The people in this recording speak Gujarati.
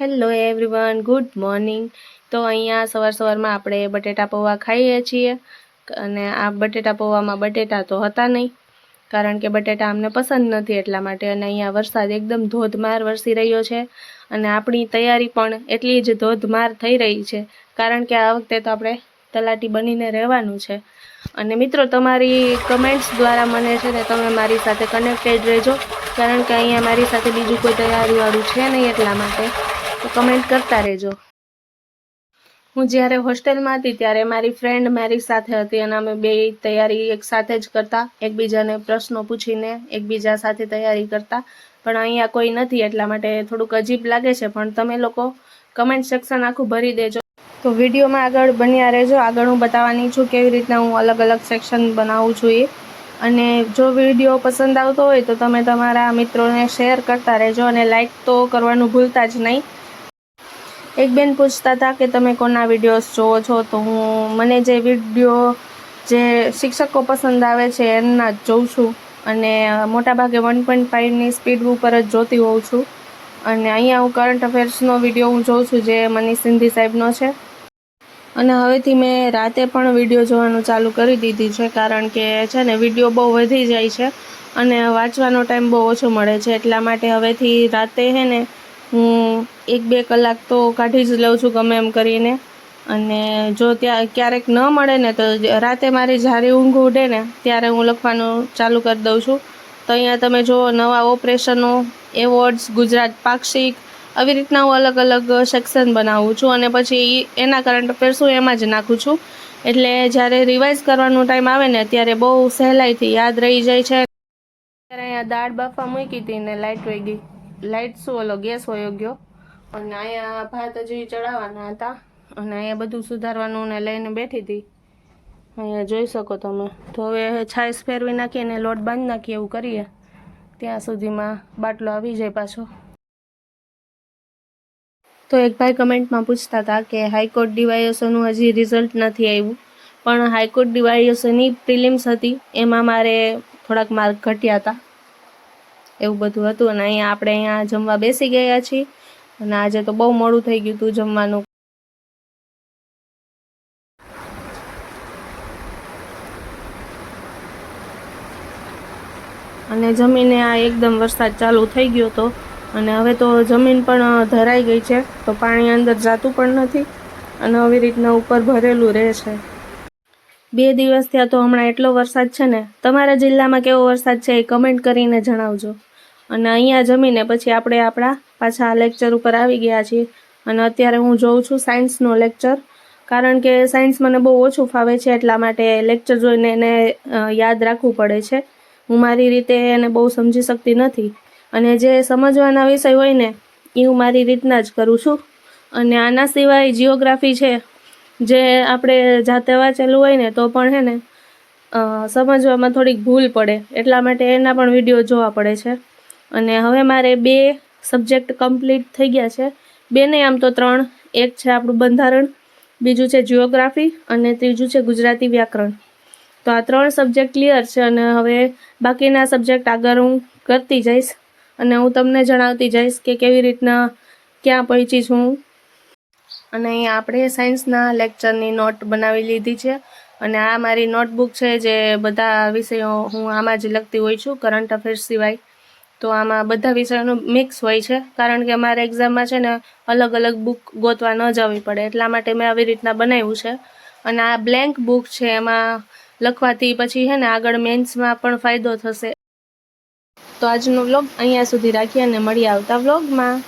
હેલો એવરીવન ગુડ મોર્નિંગ તો અહીંયા સવાર સવારમાં આપણે બટેટા પૌવા ખાઈએ છીએ. અને આ બટેટા પૌવામાં બટેટા તો હતા નહીં, કારણ કે બટેટા અમને પસંદ નથી એટલા માટે અને અહીંયા વરસાદ એકદમ ધોધમાર વરસી રહ્યો છે. અને આપણી તૈયારી પણ એટલી જ ધોધમાર થઈ રહી છે, કારણ કે આ વખતે તો આપણે તલાટી બનીને રહેવાનું છે. અને મિત્રો, તમારી કમેન્ટ્સ દ્વારા મને છે ને તમે મારી સાથે કનેક્ટેડ રહેજો, કારણ કે અહીંયા મારી સાથે બીજું કોઈ તૈયારીવાળું છે નહીં એટલા માટે. તો કમેન્ટ કરતા રહેજો. હું જ્યારે હોસ્ટેલમાં હતી ત્યારે મારી ફ્રેન્ડ મારી સાથે હતી અને અમે બે તૈયારી એક સાથે જ કરતા. એકબીજાને પ્રશ્નો પૂછીને એકબીજા સાથે તૈયારી કરતા. પણ અહીંયા કોઈ નથી એટલા માટે થોડુંક અજીબ લાગે છે, પણ તમે લોકો કમેન્ટ સેક્શન આખું ભરી દેજો. તો વિડીયોમાં આગળ બન્યા રહેજો. આગળ હું બતાવવાની છું કેવી રીતના હું અલગ અલગ સેક્શન બનાવું છું એ. અને જો વીડિયો પસંદ આવતો હોય તો તમે તમારા મિત્રોને શેર કરતા રહેજો અને લાઇક તો કરવાનું ભૂલતા જ નહીં. એક બેન પૂછતા હતા કે તમે કોના વિડીયોઝ જોવો છો? તો હું, મને જે વીડિયો જે શિક્ષકો પસંદ આવે છે એમના જ જોઉં છું. અને મોટાભાગે વન પોઈન્ટ ફાઇવની સ્પીડ ઉપર જ જોતી હોઉં છું. અને અહીંયા હું કરંટ અફેર્સનો વીડિયો હું જોઉં છું જે મનીષ સિંધી સાહેબનો છે. અને હવેથી મેં રાતે પણ વીડિયો જોવાનું ચાલુ કરી દીધી છે, કારણ કે છે ને વીડિયો બહુ વધી જાય છે અને વાંચવાનો ટાઈમ બહુ ઓછો મળે છે. એટલા માટે હવેથી રાતે છે ને હું એક બે કલાક તો કાઢી જ લઉં છું ગમે એમ કરીને. અને જો ત્યાં ક્યારેક ન મળે ને તો રાતે મારી જ્યારે ઊંઘ ઉડે ને ત્યારે હું લખવાનું ચાલુ કરી દઉં છું. તો અહીંયા તમે જુઓ, નવા ઓપરેશનો, એવોર્ડ્સ, ગુજરાત પાક્ષિક આવી રીતના હું અલગ અલગ સેક્શન બનાવું છું અને પછી એના કરંટ અફેર્સ હું એમાં જ નાખું છું. એટલે જ્યારે રિવાઇઝ કરવાનો ટાઈમ આવે ને ત્યારે બહુ સહેલાઈથી યાદ રહી જાય છે. અહીંયા દાળ બાફા મૂકી હતી ને લાઇટ વહી ગઈ. લાઇટ શું ઓલો ગેસ વયો ગયો? અને અહીંયા ભાત હજી ચડાવવાના હતા. અને અહીંયા બધું સુધારવાનું ને લઈને બેઠી હતી. અહીંયા જોઈ શકો તમે. તો હવે છાશ ફેરવી નાખીએ ને લોટ બાંધી નાખીએ એવું કરીએ. ત્યાં સુધીમાં બાટલો આવી જાય પાછો. તો એક ભાઈ કમેન્ટમાં પૂછતા હતા કે હાઈકોર્ટ ડીવાયએસઓનું હજી રિઝલ્ટ નથી આવ્યું. પણ હાઈકોર્ટ ડીવાયએસઓની પ્રિલિમ્સ હતી. એમાં મારે થોડાક માર્ક ઘટ્યા હતા. એવું બધું હતું. અને અહીંયા આપણે અહીંયા જમવા બેસી ગયા છીએ. અને આજે તો બહુ મોડું થઈ ગયું હતું જમવાનું. અને જમીને આ એકદમ વરસાદ ચાલુ થઈ ગયો હતો અને હવે તો જમીન પણ ધરાઈ ગઈ છે, તો પાણી અંદર જાતું પણ નથી. અને આવી રીતના ઉપર ભરેલું રહે છે. બે દિવસ થયા તો હમણાં એટલો વરસાદ છે ને. તમારા જિલ્લામાં કેવો વરસાદ છે એ કમેન્ટ કરીને જણાવજો. અને અહીંયા જમીને પછી આપણે આપણા પાછા આ લેક્ચર ઉપર આવી ગયા છીએ. અને અત્યારે હું જોઉં છું સાયન્સનો લેક્ચર કારણ કે સાયન્સ મને બહુ ઓછું ફાવે છે, એટલા માટે લેક્ચર જોઈને એને યાદ રાખવું પડે છે. હું મારી રીતે એને બહુ સમજી શકતી નથી. અને જે સમજવાના વિષય હોય ને એ હું મારી રીતના જ કરું છું. અને આના સિવાય જિયોગ્રાફી છે, જે આપણે જાતે વાંચેલું હોય ને, તો પણ હે ને સમજવામાં થોડીક ભૂલ પડે. એટલા માટે એના પણ વીડિયો જોવા પડે છે. અને હવે મારે બે સબ્જેક્ટ કમ્પ્લીટ થઈ ગયા છે. બે નહીં આમ તો ત્રણ, એક છે આપણું બંધારણ, બીજું છે જિયોગ્રાફી અને ત્રીજું છે ગુજરાતી વ્યાકરણ. તો આ ત્રણ સબ્જેક્ટ ક્લિયર છે અને હવે બાકીના સબ્જેક્ટ આગળ હું કરતી જઈશ અને હું તમને જણાવતી જઈશ કે કેવી રીતના ક્યાં પહોંચી છું અને અહીંયા આપણે સાયન્સના લેક્ચરની નોટ બનાવી લીધી છે અને આ મારી નોટબુક છે જે બધા વિષયો હું આમાં જ લખતી હોઉં છું, કરંટ અફેર્સ સિવાય. તો આમાં બધા વિષયોનું મિક્સ હોય છે. કારણ કે મારે એક્ઝામમાં છે ને અલગ અલગ બુક ગોતવા ન જવી પડે. એટલા માટે મેં આવી રીતના બનાવ્યું છે. અને આ બ્લેન્ક બુક છે, એમાં લખવાથી પછી છે ને આગળ મેન્સમાં પણ ફાયદો થશે. તો આજનો વ્લોગ અહીંયા સુધી રાખીએ અને મળી આવતા વ્લોગમાં